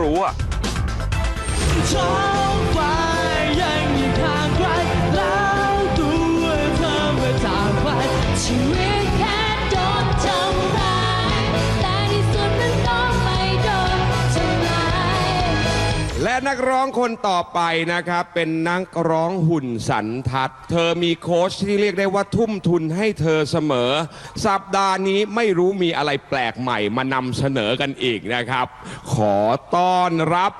ครัว นักร้องคนต่อไปนะครับ เป็นนักร้องหุ่นสันทัด เธอมีโค้ชที่เรียกได้ว่าทุ่มทุนให้เธอเสมอ สัปดาห์นี้ไม่รู้มีอะไรแปลกใหม่มานำเสนอกันอีกนะครับ ขอต้อนรับ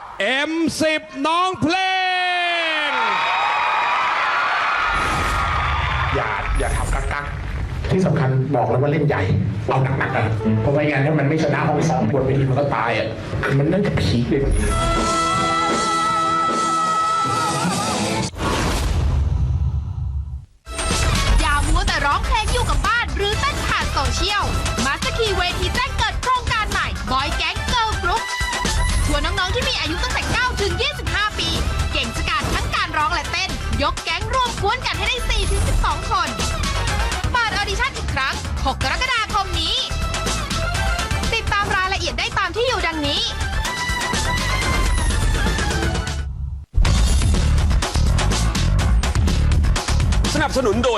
M10 น้องเพลง อย่าอย่าทำกักกักที่สำคัญบอกเลยว่าเล่นใหญ่เอาหนักๆอะเพราะไม่งั้นถ้ามันไม่ชนะห้องซ้อมบนเวทีมันก็ตายอะมันน่าจะพีคเลย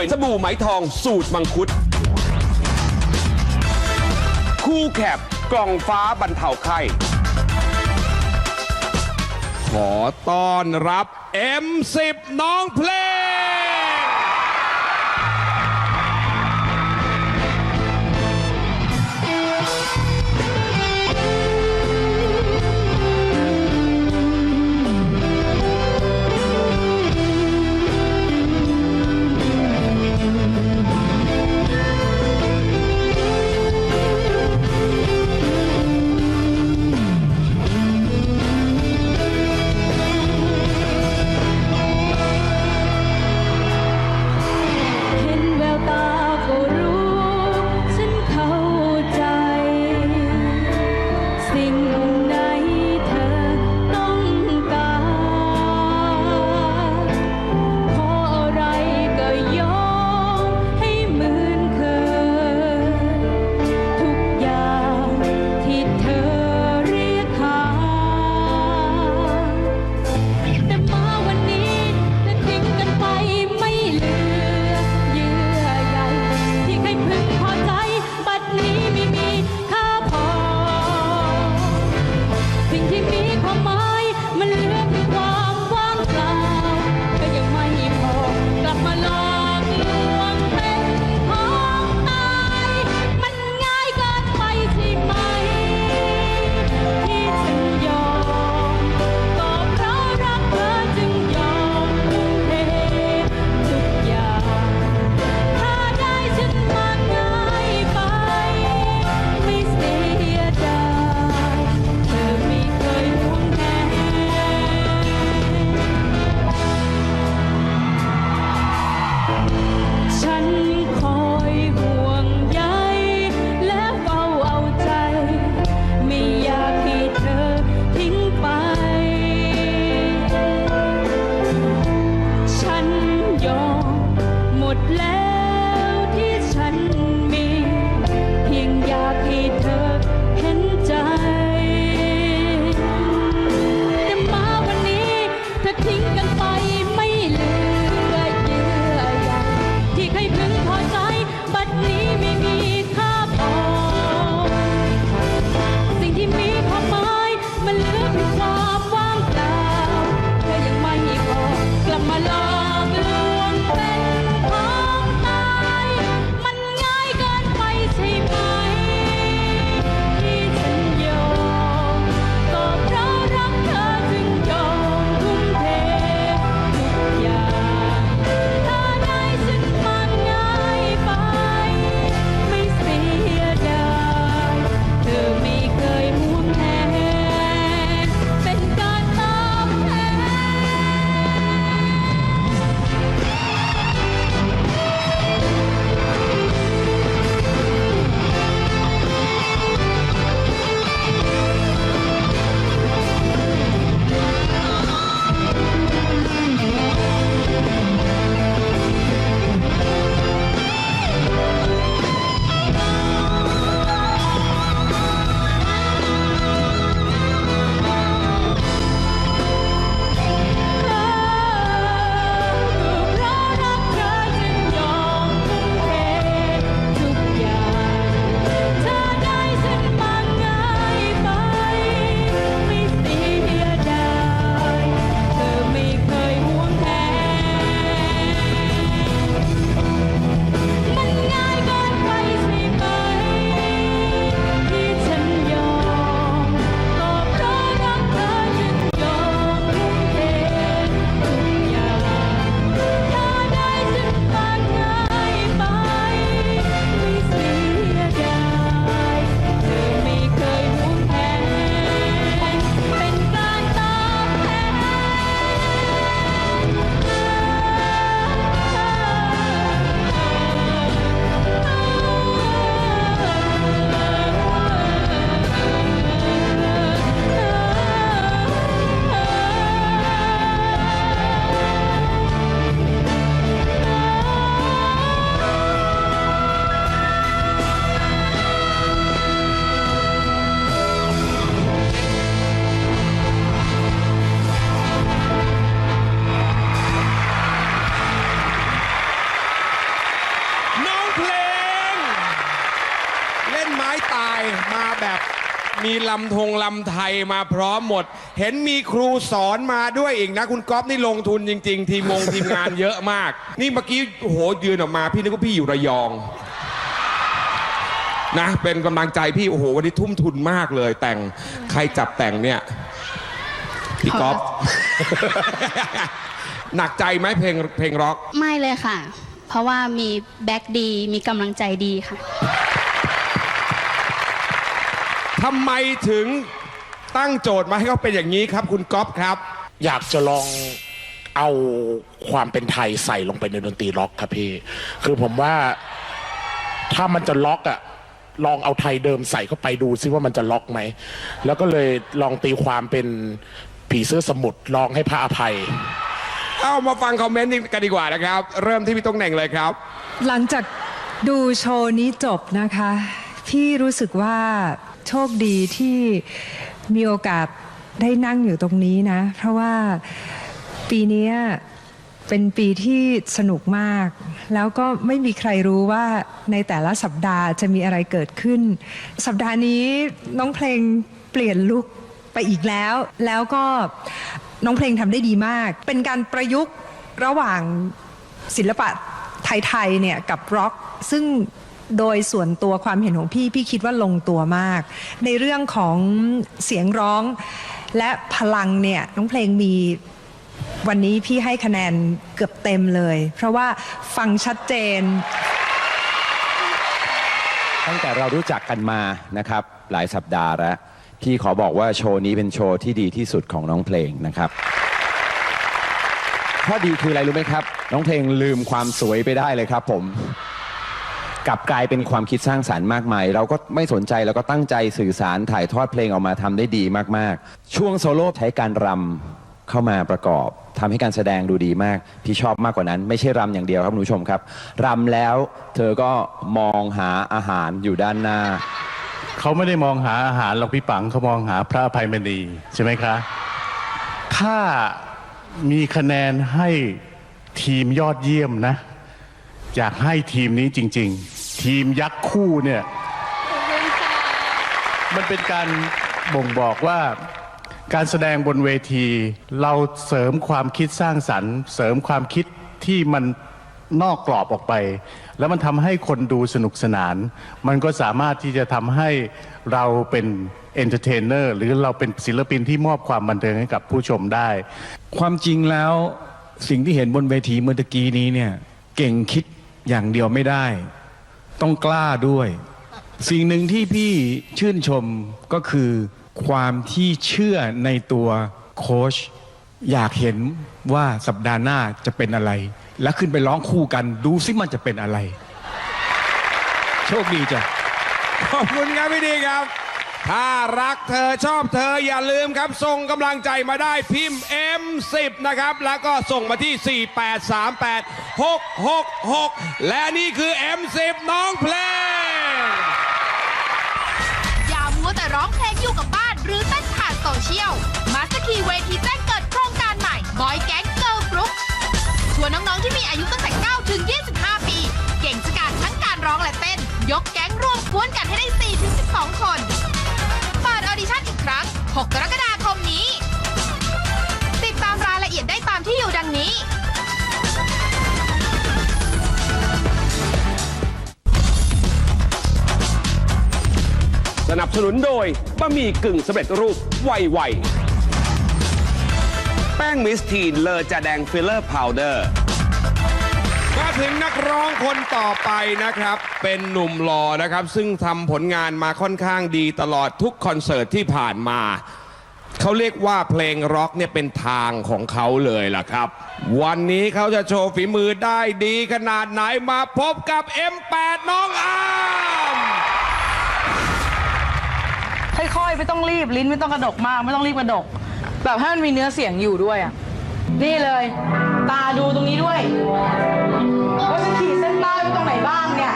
สนุนโดยสบู่ไหมทองสูตรมังคุด คู่แคบกล่องฟ้าบรรเทาไข้ขอต้อนรับ M10 น้องเพลง ลำธงลำไทยมาพร้อมหมด เห็นมีครูสอนมาด้วยอีกนะ คุณก๊อฟนี่ลงทุนจริง ๆ ทีมงงทีมงานเยอะมาก นี่เมื่อกี้โอ้โหยืนออกมาพี่นึกว่าพี่อยู่ระยอง นะ เป็นกำลังใจพี่โอ้โหวันนี้ทุ่มทุนมากเลย แต่งใครจับแต่งเนี่ยพี่ก๊อฟ หนักใจไหมเพลงเพลงร็อก ไม่เลยค่ะ เพราะว่ามีแบ็กดี มีกำลังใจดีค่ะ ทำไมถึงตั้งโจทย์มาให้เขาเป็นอย่างนี้ครับ คุณก๊อฟครับ อยากจะลองเอาความเป็นไทยใส่ลงไปในดนตรีล็อกครับพี่ คือผมว่าถ้ามันจะล็อกอะลองเอาไทยเดิมใส่เข้าไปดูซิว่ามันจะล็อกไหม แล้วก็เลยลองตีความเป็นผีเสื้อสมุทรลองให้พระอภัย เอามาฟังคอมเมนต์กันดีกว่านะครับ เริ่มที่พี่ต้องเหน่งเลยครับ หลังจากดูโชว์นี้จบนะคะ พี่รู้สึกว่า โชคดีที่มีโอกาสได้นั่งอยู่ตรงนี้นะ เพราะว่าปีนี้เป็นปีที่สนุกมาก แล้วก็ไม่มีใครรู้ว่าในแต่ละสัปดาห์จะมีอะไรเกิดขึ้น สัปดาห์นี้น้องเพลงเปลี่ยนลุคไปอีกแล้ว แล้วก็น้องเพลงทำได้ดีมาก เป็นการประยุกต์ระหว่างศิลปะไทยๆเนี่ยกับร็อก ซึ่ง โดยส่วนตัวความเห็นของพี่ พี่คิดว่าลงตัวมาก ในเรื่องของเสียงร้องและพลังเนี่ยน้องเพลงมีวันนี้พี่ให้คะแนนเกือบเต็มเลย เพราะว่าฟังชัดเจน ตั้งแต่เรารู้จักกันมานะครับ หลายสัปดาห์แล้ว พี่ขอบอกว่าโชว์นี้เป็นโชว์ที่ดีที่สุดของน้องเพลงนะครับข้อดีคืออะไรรู้ไหมครับ น้องเพลงลืมความสวยไปได้เลยครับผม กลับกลายเป็นความคิดสร้างสารรค์มากมาย เราก็ไม่สนใจเราก็ตั้งใจสื่อสารถ่ายทอดเพลงออกมาทำได้ดีมากๆ ช่วงโซโล่ใช้การรำเข้ามาประกอบทำให้การแสดงดูดีมาก พี่ชอบมากกว่านั้น ไม่ใช่รำอย่างเดียวครับคุณผู้ชมครับรำแล้วเธอก็มองหาอาหารอยู่ด้านหน้า เขาไม่ได้มองหาอาหารหรอกพี่ปังเขามองหาพระอภัยมณีใช่ไหมคะ ถ้ามีคะแนนให้ทีมยอดเยี่ยมนะ อยากให้ทีมนี้จริง ๆ ทีมยักษ์คู่เนี่ย มันเป็นการบ่งบอกว่าการแสดงบนเวที เราเสริมความคิดสร้างสรรค์ เสริมความคิดที่มันนอกกรอบออกไป แล้วมันทำให้คนดูสนุกสนาน มันก็สามารถที่จะทำให้เราเป็นเอนเตอร์เทนเนอร์หรือเราเป็นศิลปินที่มอบความบันเทิงให้กับผู้ชมได้ ความจริงแล้วสิ่งที่เห็นบนเวทีเมื่อตะกี้นี้เนี่ย เก่งคิด อย่างเดียวไม่ได้ ต้องกล้าด้วย สิ่งหนึ่งที่พี่ชื่นชมก็คือ ความที่เชื่อในตัวโค้ชอยากเห็นว่าสัปดาห์หน้าจะเป็นอะไร และขึ้นไปร้องคู่กันดูซิมันจะเป็นอะไร โชคดีจ้ะขอบคุณครับพี่ดีครับ ถ้ารักเธอชอบเธออย่าลืมครับ ส่งกำลังใจมาได้พิมพ์ M10 นะครับ แล้วก็ส่งมาที่ 4838666 และนี่คือ M10 น้องเพลง อย่ามัวแต่ร้องเพลงอยู่กับบ้านหรือเต้นผ่านโซเชียล มาสคีเวทีแจ้งเกิดโครงการใหม่บอยแก๊งเกิร์ลกรุ๊ปชวนน้องๆที่มีอายุตั้งแต่ 9 ถึง 25 ปี เก่งสกาจทั้งการร้องและเต้น ยกแก๊งรวมกวนกันให้ได้ 4 ถึง 12 คน 6 กรกฎาคมนี้ ติดตามรายละเอียดได้ตามที่อยู่ดังนี้ สนับสนุนโดยบะหมี่กึ่งสำเร็จรูปไวๆแป้งมิสทีนเลอจะแดงฟิลเลอร์พาวเดอร์มา ถึงนักร้องคนต่อไปนะครับ เป็นหนุ่มหล่อนะครับ ซึ่งทำผลงานมาค่อนข้างดีตลอดทุกคอนเสิร์ตที่ผ่านมา เขาเรียกว่าเพลงร็อกเนี่ยเป็นทางของเขาเลยล่ะครับ วันนี้เขาจะโชว์ฝีมือได้ดีขนาดไหนมาพบกับ M8 น้องอามค่อยๆ ไม่ต้องรีบลิ้นไม่ต้องกระดกมาก ไม่ต้องรีบกระดก แบบให้มันมีเนื้อเสียงอยู่ด้วยอะนี่เลย ตาดูตรงนี้ด้วย ว่าฉันขีดเส้นใต้ไว้ตรงไหนบ้างเนี่ย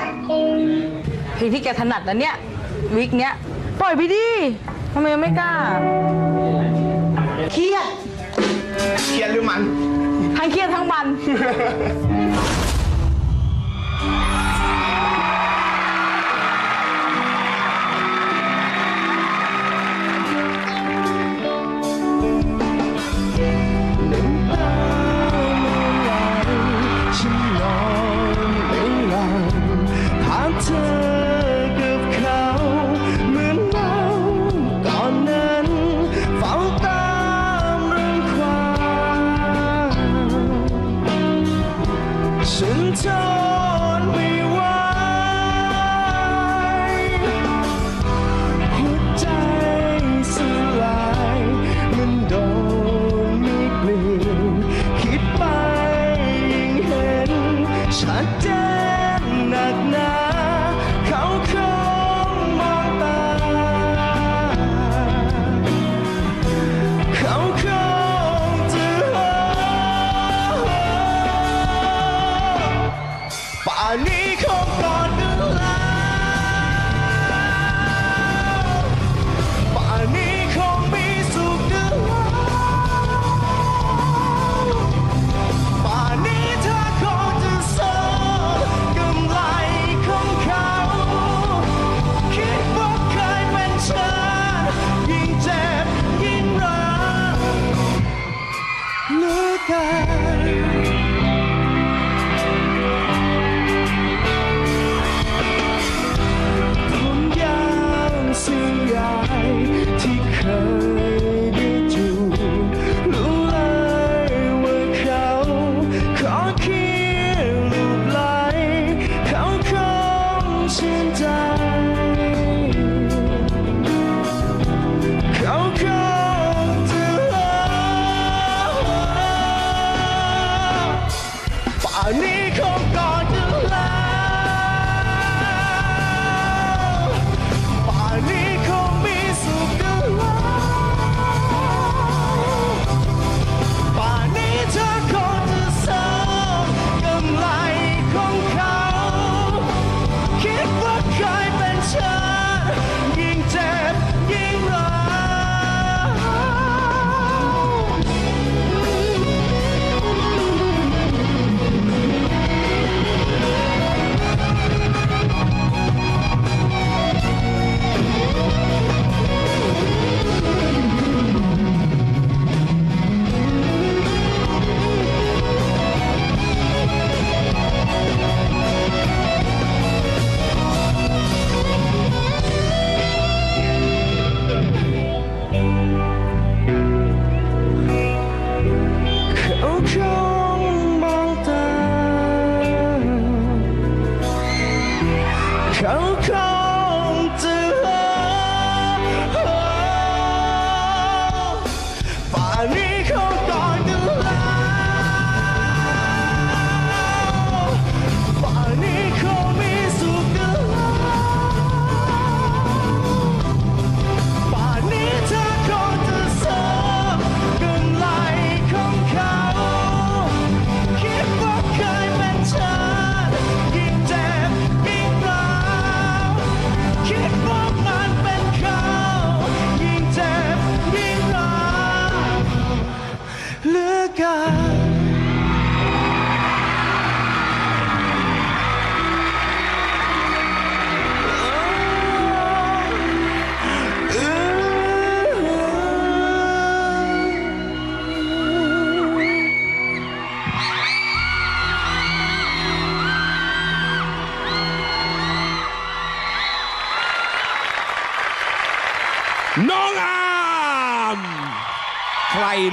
เพลงที่แกถนัดนะเนี่ย วิกเนี้ย ปล่อยไปดิทำไมยังไม่กล้า เครียด เครียดหรือมัน ทั้งเครียดทั้งมัน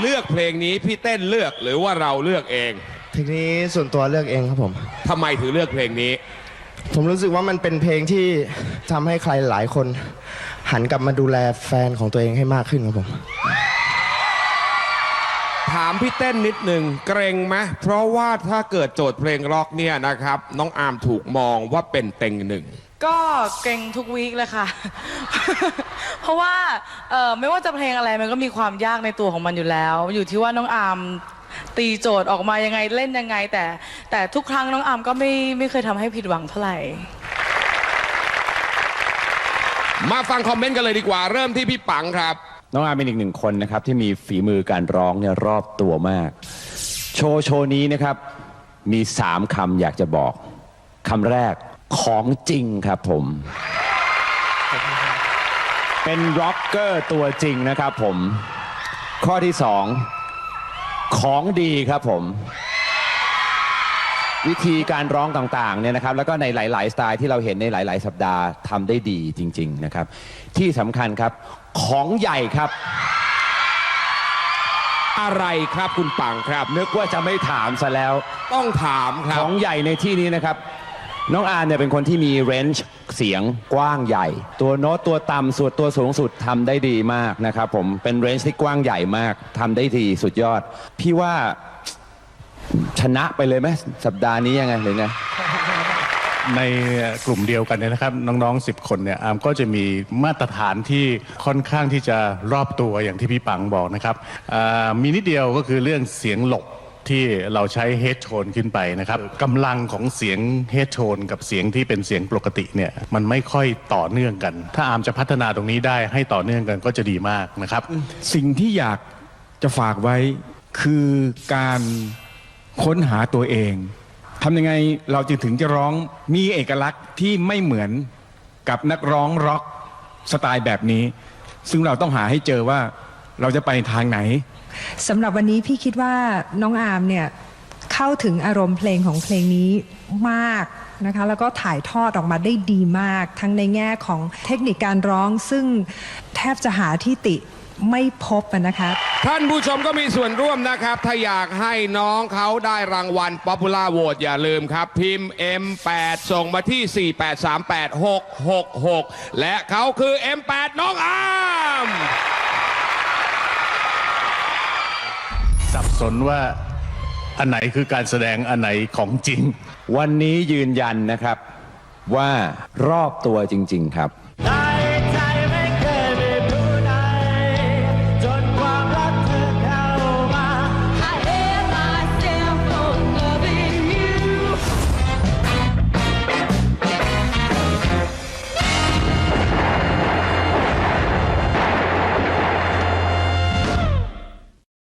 เลือกเพลงนี้พี่เต้นเลือกหรือว่าเราเลือกเองเพลงนี้ส่วนตัวเลือกเองครับผม ทำไมถึงเลือกเพลงนี้ ผมรู้สึกว่ามันเป็นเพลงที่ทำให้ใครหลายคน หันกลับมาดูแลแฟนของตัวเองให้มากขึ้นครับผม ถามพี่เต้นนิดหนึ่งเกรงไหมเพราะว่าถ้าเกิดโจทย์เพลงร็อกเนี่ยนะครับ น้องอาร์มถูกมองว่าเป็นเต็งหนึ่ง ก็เกรงทุกวีคเลยค่ะ เพราะว่าเอ่อไม่ว่าจะเพลงอะไรมันก็มีความยากในตัวของมันอยู่แล้ว อยู่ที่ว่าน้องอาร์มตีโจทย์ออกมายังไงเล่นยังไง แต่ แต่ทุกครั้งน้องอาร์มก็ไม่ไม่เคยทำให้ผิดหวังเท่าไหร่ มาฟังคอมเมนต์กันเลยดีกว่า เริ่มที่พี่ปังครับ น้องอาร์มเป็นอีกหนึ่งคนนะครับ ที่มีฝีมือการร้องเนี่ยรอบตัวมาก โชว์โชว์นี้นะครับ มีสามคำอยากจะบอกคำแรกของจริงครับผม เป็นร็อกเกอร์ตัวจริงนะครับผม ข้อที่สองของดีครับผม วิธีการร้องต่างๆเนี่ยนะครับ แล้วก็ในหลาย ๆ สไตล์ที่เราเห็นในหลาย ๆ สัปดาห์ทำได้ดีจริง ๆ นะครับ ที่สำคัญครับของใหญ่ครับอะไรครับคุณปังครับ นึกว่าจะไม่ถามซะแล้ว ต้องถามครัขบองใหญ่ในที่นี้นะครับ น้องอาร์เนี่ยเป็นคนที่มีเรนจ์เสียงกว้างใหญ่ ตัวโน้ตตัวต่ำสุดตัวสูงสุดทำได้ดีมากนะครับผมเป็นเรนจ์ที่กว้างใหญ่มากทำได้ดีสุดยอด พี่ว่าชนะไปเลยไหมสัปดาห์นี้ยังไงหรือไงในกลุ่มเดียวกันเนี่ยนะครับน้องๆ 10 คนเนี่ยอาร์มก็จะมีมาตรฐานที่ค่อนข้างที่จะรอบตัวอย่างที่พี่ปังบอกนะครับอ่ามีนิดเดียวก็คือเรื่องเสียงหลบ ที่เราใช้เฮดโ o นขึ้นไปนะครับกำลังของเสียงเฮดโ o นกับเสียงที่เป็นเสียงปกติเนี่ยมันไม่ค่อยต่อเนื่องกัน ถ้าอาร์มจะพัฒนาตรงนี้ได้ให้ต่อเนื่องกันก็จะดีมากนะครับ สิ่งที่อยากจะฝากไว้คือการค้นหาตัวเองทำยังไงเราจึงถึงจะร้องมีเอกลักษณ์ที่ไม่เหมือนกับนักร้องร็อกสไตล์แบบนี้ ซึ่งเราต้องหาให้เจอว่าเราจะไปทางไหน สำหรับวันนี้พี่คิดว่าน้องอาร์มเนี่ยเข้าถึงอารมณ์เพลงของเพลงนี้มากนะคะแล้วก็ถ่ายทอดออกมาได้ดีมาก ทั้งในแง่ของเทคนิคการร้องซึ่งแทบจะหาที่ติไม่พบอะนะคะท่านผู้ชมก็มีส่วนร่วมนะครับ ถ้าอยากให้น้องเขาได้รางวัล Popular Vote อย่าลืมครับ พิมพ์ M8 ส่งมาที่ 4838666 และเขาคือ M8 น้องอาม สับสนว่าอันไหนคือการแสดงอันไหนของจริง วันนี้ยืนยันนะครับว่ารอบตัวจริง ๆ ครับ